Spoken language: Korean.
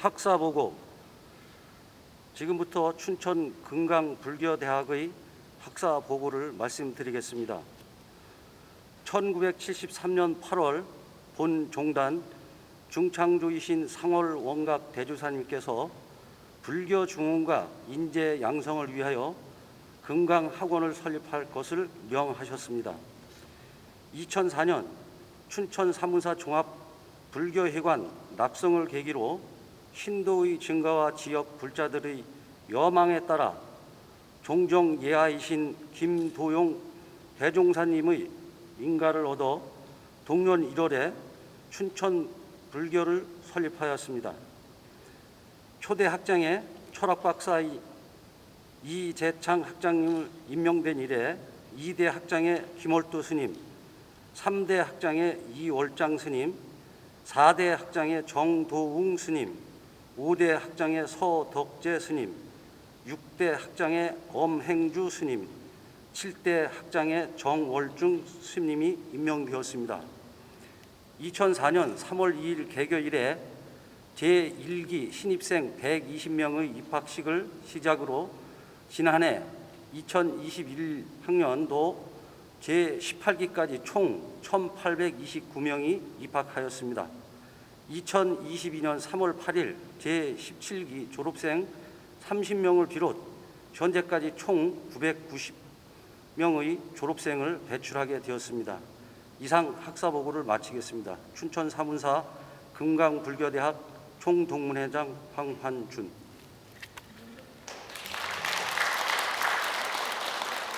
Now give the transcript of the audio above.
학사보고 지금부터 춘천 금강불교대학의 학사보고를 말씀드리겠습니다. 1973년 8월 본 종단 중창조이신 상월 원각 대주사님께서 불교 중흥과 인재 양성을 위하여 금강학원을 설립할 것을 명하셨습니다. 2004년 춘천 사문사 종합 불교회관 납성을 계기로 신도의 증가와 지역 불자들의 여망에 따라 종종 예하이신 김도용 대종사님의 인가를 얻어 동년 1월에 춘천 불교를 설립하였습니다. 초대 학장에 철학 박사의 이재창 학장님을 임명된 이래 2대 학장에 김월도 스님, 3대 학장에 이월장 스님, 4대 학장에 정도웅 스님, 5대 학장에 서덕재 스님, 6대 학장에 엄행주 스님, 7대 학장에 정월중 스님이 임명되었습니다. 2004년 3월 2일 개교 이래 제1기 신입생 120명의 입학식을 시작으로 지난해 2021학년도 제18기까지 총 1,829명이 입학하였습니다. 2022년 3월 8일 제17기 졸업생 30명을 비롯 현재까지 총 990명의 졸업생을 배출하게 되었습니다. 이상 학사 보고를 마치겠습니다. 춘천 사문사 금강불교대학 총동문회장 황환준